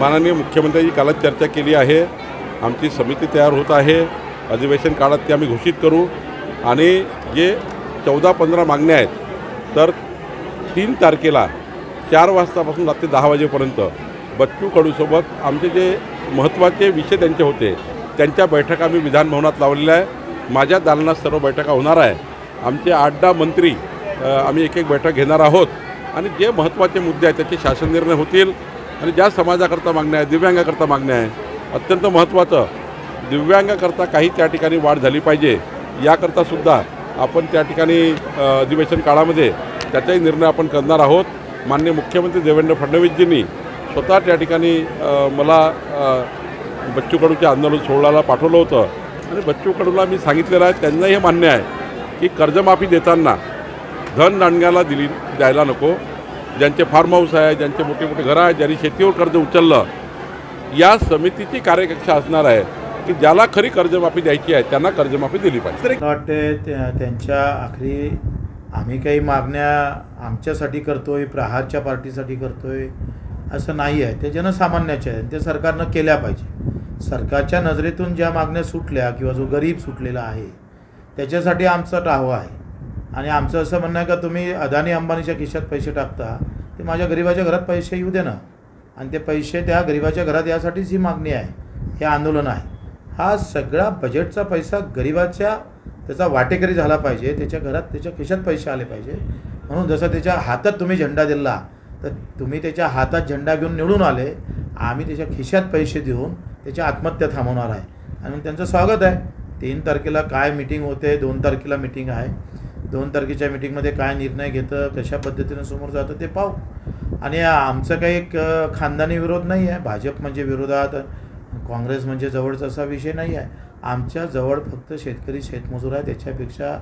माननीय मुख्यमंत्र्यांची कालच चर्चा केली आहे. आमची समिती तयार होत आहे. अधिवेशन काळात ते आम्ही घोषित करू. आणि जे चौदा पंधरा मागण्या आहेत तर तीन तारखेला चार वाजतापासून रात्री दहा वाजेपर्यंत बच्चू कडूसोबत आमचे जे महत्त्वाचे विषय त्यांचे होते त्यांच्या बैठका आम्ही विधानभवनात लावलेल्या आहे माझ्या दालनात सर्व बैठका होणार आहे आमचे आठ दहा मंत्री आम्ही एक एक बैठक घेणार आहोत. आणि जे महत्त्वाचे मुद्दे आहेत त्याचे शासन निर्णय होतील. आणि ज्या समाजाकरता मागण्या आहे दिव्यांगाकरता मागण्या आहे अत्यंत महत्त्वाचं दिव्यांगाकरता काही त्या ठिकाणी वाढ झाली पाहिजे याकरता सुद्धा आपण त्या ठिकाणी अधिवेशन काळामध्ये त्याचाही निर्णय आपण करणार आहोत. माननीय मुख्यमंत्री देवेंद्र फडणवीसजींनी स्वतः त्या ठिकाणी मला बच्चू कडूच्या आंदोलन सोहळ्याला पाठवलं होतं. आणि बच्चू कडूला मी सांगितलेलं आहे त्यांना हे मान्य आहे की कर्जमाफी देताना धन दांडग्याला दिली द्यायला नको. ज्यांचे फार्म हाऊस आहे ज्यांचे मोठे मोठे घरं आहेत ज्यांनी शेतीवर कर्ज उचललं या समितीची कार्यकक्षा असणार आहे की ज्याला खरी कर्जमाफी द्यायची आहे त्यांना कर्जमाफी दिली पाहिजे. मला वाटते त्या- त्यांच्या आखरी आम्ही काही मागण्या आमच्यासाठी करतोय प्रहारच्या पार्टीसाठी करतोय असं नाही आहे. ते जनसामान्याच्या आहे ते सरकारनं केल्या पाहिजे. सरकारच्या नजरेतून ज्या मागण्या सुटल्या किंवा जो गरीब सुटलेला आहे त्याच्यासाठी आमचा टाहवा आहे. आणि आमचं असं म्हणणं आहे का तुम्ही अदानी अंबानीच्या खिशात पैसे टाकता ते माझ्या गरिबाच्या घरात पैसे येऊ देणं ना. आणि ते पैसे त्या गरिबाच्या घरात यासाठीच ही मागणी आहे. हे आंदोलन आहे. हा सगळा बजेटचा पैसा गरिबाच्या त्याचा वाटेकरी झाला पाहिजे. त्याच्या घरात त्याच्या खिशात पैसे आले पाहिजे. म्हणून जसं त्याच्या हातात तुम्ही झेंडा दिला तर तुम्ही त्याच्या हातात झेंडा घेऊन निवडून आले. आम्ही त्याच्या खिशात पैसे देऊन त्याच्या आत्महत्या थांबवणार आहे. आणि मग त्यांचं स्वागत आहे. तीन तारखेला काय मिटिंग होते? दोन तारखेला मिटिंग आहे. दोन तारखेच्या मिटिंगमध्ये काय निर्णय घेतं कशा पद्धतीनं समोर जातं ते पाहू. आणि आमचं काही एक खानदानी विरोध नाही आहे. भाजप म्हणजे विरोधात काँग्रेस म्हणजे जवळचा असा विषय नाही आहे. आमच्या जवळ फक्त शेतकरी शेतमजूर आहे त्याच्यापेक्षा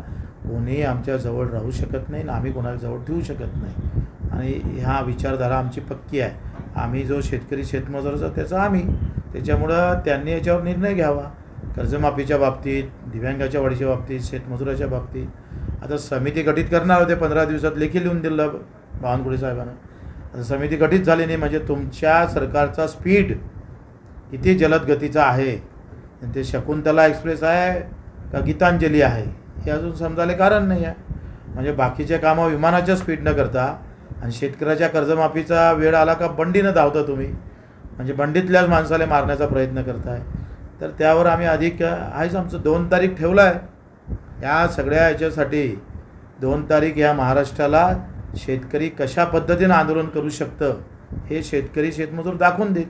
कोणीही आमच्या जवळ राहू शकत नाही आणि आम्ही कोणाला जवळ ठेवू शकत नाही. आणि ह्या विचारधारा आमची पक्की आहे. आम्ही जो शेतकरी शेतमजुराचा त्याचा आम्ही. त्याच्यामुळं त्यांनी याच्यावर निर्णय घ्यावा. कर्जमाफीच्या बाबतीत दिव्यांगाच्या वाढीच्या बाबतीत शेतमजुराच्या बाबतीत. आता समिती गठीत करणार होते पंधरा दिवसात लेखी लिहून दिलं बावनकुळे साहेबांना. आता समिती गठीत झाली नाही म्हणजे तुमच्या सरकारचा स्पीड किती जलद गतीचा आहे? आणि ते शकुंतला एक्सप्रेस आहे का गीतांजली आहे? हे अजून समजायला कारण नाही आहे. म्हणजे बाकीचे कामं विमानाच्या स्पीडनं करता आणि शेतकऱ्याच्या कर्जमाफीचा वेळ आला का बंडीनं धावता तुम्ही? म्हणजे बंडीतल्याच माणसाला मारण्याचा प्रयत्न करताय. तर त्यावर आम्ही अधिक आहेच आमचं दोन तारीख ठेवलं आहे या सगळ्या याच्यासाठी दोन तारीख या महाराष्ट्राला शेतकरी कशा पद्धतीनं आंदोलन करू शकतं हे शेतकरी शेतमजूर दाखवून देत